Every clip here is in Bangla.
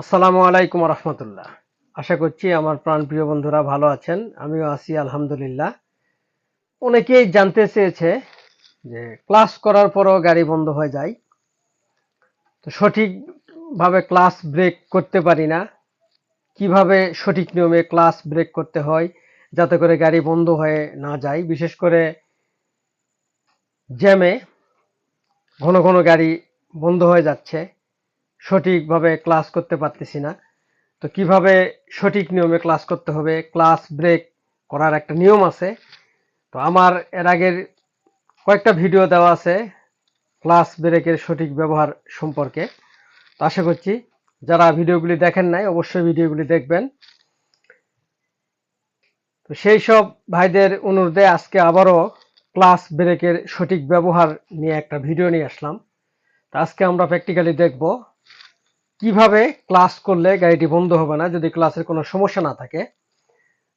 আসসালামু আলাইকুম রহমতুল্লাহ। আশা করছি আমার প্রাণপ্রিয় বন্ধুরা ভালো আছেন। আমিও আছি, আলহামদুলিল্লাহ। অনেকেই জানতে চেয়েছে যে ক্লাস করার পরও গাড়ি বন্ধ হয়ে যায়। তো সঠিকভাবে ক্লাস ব্রেক করতে পারি না। কীভাবে সঠিক নিয়মে ক্লাস ব্রেক করতে হয় যাতে করে গাড়ি বন্ধ হয়ে না যায়? বিশেষ করে জ্যামে ঘন ঘন গাড়ি বন্ধ হয়ে যাচ্ছে। সঠিকভাবে ক্লাস করতে পারতেছি না। তো কীভাবে সঠিক নিয়মে ক্লাস করতে হবে? ক্লাস ব্রেক করার একটা নিয়ম আছে। তো আমার এর আগের কয়েকটা ভিডিও দেওয়া আছে ক্লাস ব্রেকের সঠিক ব্যবহার সম্পর্কে। তো আশা করছি যারা ভিডিওগুলি দেখেন নাই, অবশ্যই ভিডিওগুলি দেখবেন। তো সেই সব ভাইদের অনুরোধে আজকে আবারও ক্লাস ব্রেকের সঠিক ব্যবহার নিয়ে একটা ভিডিও নিয়ে আসলাম। তো আজকে আমরা প্র্যাকটিক্যালি দেখব কীভাবে ক্লাস করলে গাড়িটি বন্ধ হবে না যদি ক্লাসের কোনো সমস্যা না থাকে?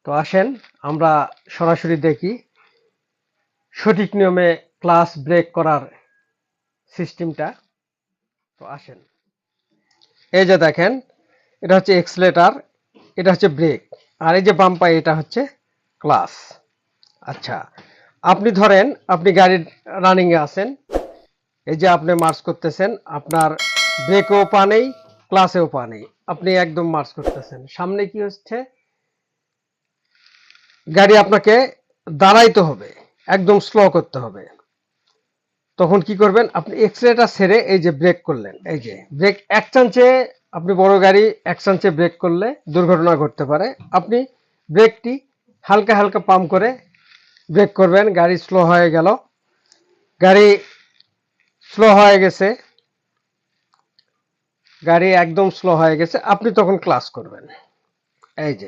তো আসেন, আমরা সরাসরি দেখি। সঠিক নিয়মে ক্লাস ব্রেক করার সিস্টেমটা তো আসেন। এই যে দেখেন, এটা হচ্ছে এক্সলেটার এটা হচ্ছে ব্রেক আর এই যে বাম পায়ে এটা হচ্ছে ক্লাস আচ্ছা আপনি ধরেন, আপনি গাড়ির রানিংয়ে আছেন। এই যে আপনি মার্চ করতেছেন, আপনার ব্রেকেও পা নেই ক্লাসেও পা নেই আপনি একদম মার্চ করতেছেন। সামনে কি হচ্ছে? গাড়ি আপনাকে দাঁড়াইতে হবে, একদম স্লো করতে হবে। তখন কি করবেন? আপনি এক্সরেটা সেরে এই যে ব্রেক করলেন, এই যে ব্রেক এক চান্সে আপনি বড় গাড়ি এক চান্সে ব্রেক করলে দুর্ঘটনা ঘটতে পারে। আপনি ব্রেকটি হালকা হালকা পাম্প করে ব্রেক করবেন, গাড়ি স্লো হয়ে গেল। গাড়ি স্লো হয়ে গেছে। গাড়ি একদম স্লো হয়ে গেছে। আপনি তখন ক্লাস করবেন। এই যে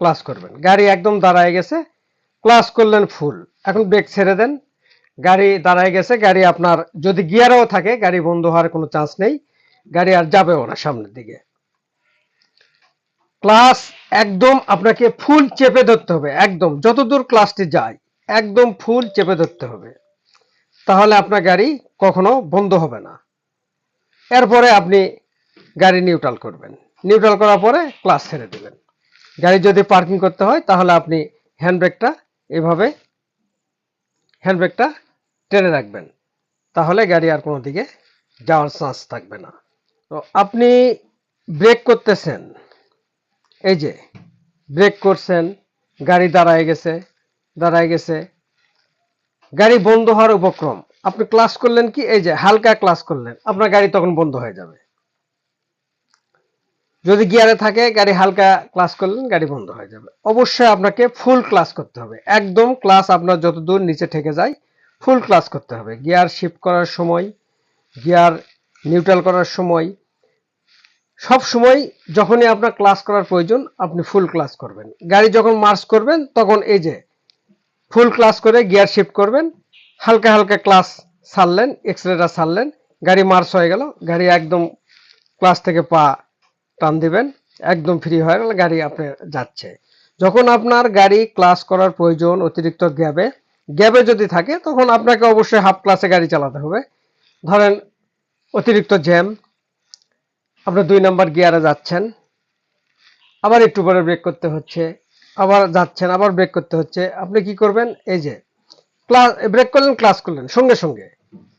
ক্লাস করবেন। গাড়ি একদম দাঁড়ায় গেছে। ক্লাস করলেন ফুল এখন ব্রেক ছেড়ে দেন। গাড়ি দাঁড়ায় গেছে। গাড়ি আপনার, যদি গিয়ারেও থাকে, গাড়ি বন্ধ হওয়ার কোনো চান্স নেই। গাড়ি আর যাবেও না সামনের দিকে। ক্লাস একদম আপনাকে ফুল চেপে ধরতে হবে। একদম। যতদূর ক্লাসটি যায়, একদম ফুল চেপে ধরতে হবে। তাহলে আপনার গাড়ি কখনো বন্ধ হবে না। এরপরে আপনি গাড়ি নিউট্রাল করবেন। নিউট্রাল করার পরে ক্লাস ছেড়ে দেবেন। গাড়ি যদি পার্কিং করতে হয়, তাহলে আপনি হ্যান্ডব্রেকটা এভাবে হ্যান্ডব্রেকটা টেনে রাখবেন। তাহলে গাড়ি আর কোনো দিকে যাওয়ার চান্স থাকবে না। তো আপনি ব্রেক করতেছেন, এই যে ব্রেক করছেন, গাড়ি দাঁড়ায় গেছে দাঁড়ায় গেছে। গাড়ি বন্ধ হওয়ার উপক্রম। আপনি ক্লাস করলেন কি? এই যে হালকা ক্লাস করলেন, আপনার গাড়ি তখন বন্ধ হয়ে যাবে। যদি গিয়ারে থাকে, গাড়ি হালকা ক্লাস করলেন, গাড়ি বন্ধ হয়ে যাবে। অবশ্যই আপনাকে ফুল ক্লাস করতে হবে। একদম ক্লাস আপনার যত দূর নিচে ঠেকে যায় ফুল ক্লাস করতে হবে। গিয়ার শিফট করার সময়, গিয়ার নিউট্রাল করার সময়, সব সময় যখনই আপনার ক্লাস করার প্রয়োজন, আপনি ফুল ক্লাস করবেন। গাড়ি যখন মার্চ করবেন, তখন এই যে ফুল ক্লাস করে গিয়ার শিফট করবেন, হালকা হালকা ক্লাস ছাড়লেন এক্সরেটা ছাড়লেন, গাড়ি মার্চ হয়ে গেল, গাড়ি একদম ক্লাস থেকে পা টান দিবেন, একদম ফ্রি হয়ে গেল গাড়ি আপনার যাচ্ছে। যখন আপনার গাড়ি ক্লাস করার প্রয়োজন অতিরিক্ত গ্যাবে গ্যাবে যদি থাকে, তখন আপনাকে অবশ্যই হাফ ক্লাসে গাড়ি চালাতে হবে। ধরেন অতিরিক্ত জ্যাম আপনি দুই নাম্বার গিয়ারে যাচ্ছেন, আবার একটু পরে ব্রেক করতে হচ্ছে, আবার যাচ্ছেন, আবার ব্রেক করতে হচ্ছে, আপনি কি করবেন? এই যে ক্লাস ব্রেক করলেন ক্লাস করলেন, সঙ্গে সঙ্গে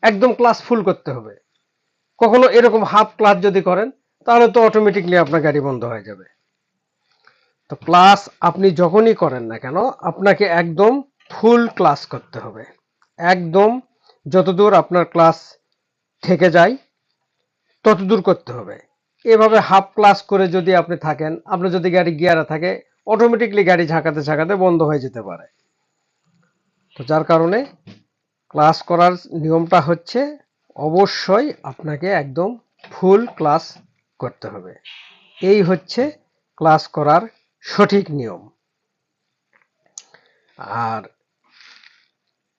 একদম ক্লাস ফুল করতে হবে। কখনো এরকম হাফ ক্লাস যদি করেন তাহলে তো অটোমেটিকলি আপনার গাড়ি বন্ধ হয়ে যাবে। তো ক্লাস আপনি যখনই করেন না কেন, আপনাকে একদম ফুল ক্লাস করতে হবে। একদম যতদূর আপনার ক্লাস থেকে যায়, ততদূর করতে হবে। এভাবে হাফ ক্লাস করে যদি আপনি থাকেন, আপনার যদি গাড়ি গিয়ারে থাকে অটোমেটিকলি গাড়ি ঝাঁকাতে ঝাঁকাতে বন্ধ হয়ে যেতে পারে। তো যার কারণে ক্লাস করার নিয়মটা হচ্ছে, অবশ্যই আপনাকে একদম ফুল ক্লাস করতে হবে। এই হচ্ছে ক্লাস করার সঠিক নিয়ম। আর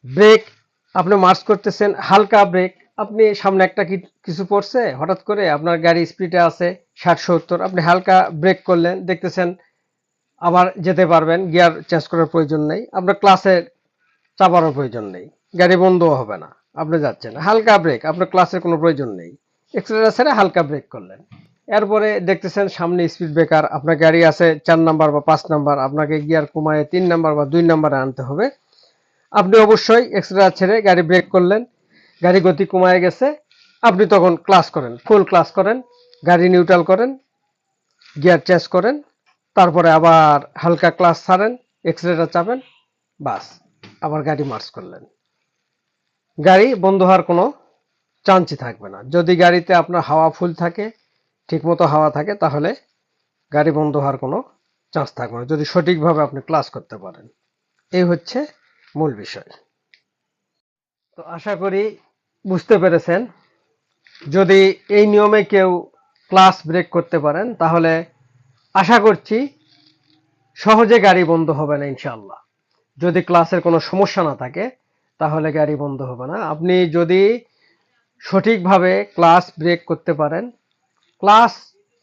ব্রেক আপনি মার্চ করতেছেন, হালকা ব্রেক আপনি সামনে একটা কিছু পড়ছে, হঠাৎ করে আপনার গাড়ি স্পিডে আছে ষাট, সত্তর। আপনি হালকা ব্রেক করলেন, দেখতেছেন আবার যেতে পারবেন গিয়ার চেঞ্জ করার প্রয়োজন নেই। আপনার ক্লাসে চাপানোর প্রয়োজন নেই। গাড়ি বন্ধও হবে না। আপনি যাচ্ছেন। হালকা ব্রেক আপনার ক্লাসের কোনো প্রয়োজন নেই। এক্সেলেটার ছেড়ে হালকা ব্রেক করলেন। এরপরে দেখতেছেন সামনে স্পিড ব্রেকার আপনার গাড়ি আছে চার নাম্বার বা পাঁচ নাম্বার আপনাকে গিয়ার কমায় তিন নাম্বার বা দুই নাম্বারে আনতে হবে। আপনি অবশ্যই এক্সট্রা ছেড়ে গাড়ি ব্রেক করলেন, গাড়ি গতি কমায় গেছে, আপনি তখন ক্লাস করেন ফুল ক্লাস করেন, গাড়ি নিউট্রাল করেন গিয়ার চেঞ্জ করেন, তারপরে আবার হালকা ক্লাস ছাড়েন এক্সরেটা চাপেন, বাস, আবার গাড়ি মার্চ করলেন। গাড়ি বন্ধ হওয়ার কোনো চান্সই থাকবে না। যদি গাড়িতে আপনার হাওয়া ফুল থাকে ঠিকমতো হাওয়া থাকে, তাহলে গাড়ি বন্ধ হওয়ার কোনো চান্স থাকবে না, যদি সঠিকভাবে আপনি ক্লাস করতে পারেন। এই হচ্ছে মূল বিষয়। তো আশা করি বুঝতে পেরেছেন। যদি এই নিয়মে কেউ ক্লাস ব্রেক করতে পারেন, তাহলে আশা করছি সহজে গাড়ি বন্ধ হবে না ইনশাল্লাহ যদি ক্লাসের কোনো সমস্যা না থাকে, তাহলে গাড়ি বন্ধ হবে না। আপনি যদি সঠিকভাবে ক্লাস ব্রেক করতে পারেন ক্লাস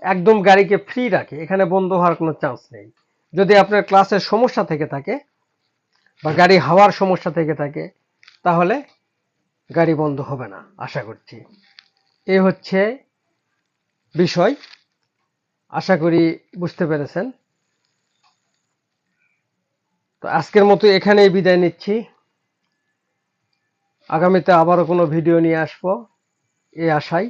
একদম গাড়িকে ফ্রি রাখে, এখানে বন্ধ হওয়ার কোনো চান্স নেই। যদি আপনার ক্লাসের সমস্যা থেকে থাকে বা গাড়ি হাওয়ার সমস্যা থেকে থাকে, তাহলে গাড়ি বন্ধ হবে না, আশা করছি। এ হচ্ছে বিষয়। আশা করি বুঝতে পেরেছেন। তো আজকের মতো এখানেই বিদায় নিচ্ছি। আগামীতে আবারও কোনো ভিডিও নিয়ে আসব এই আশায়।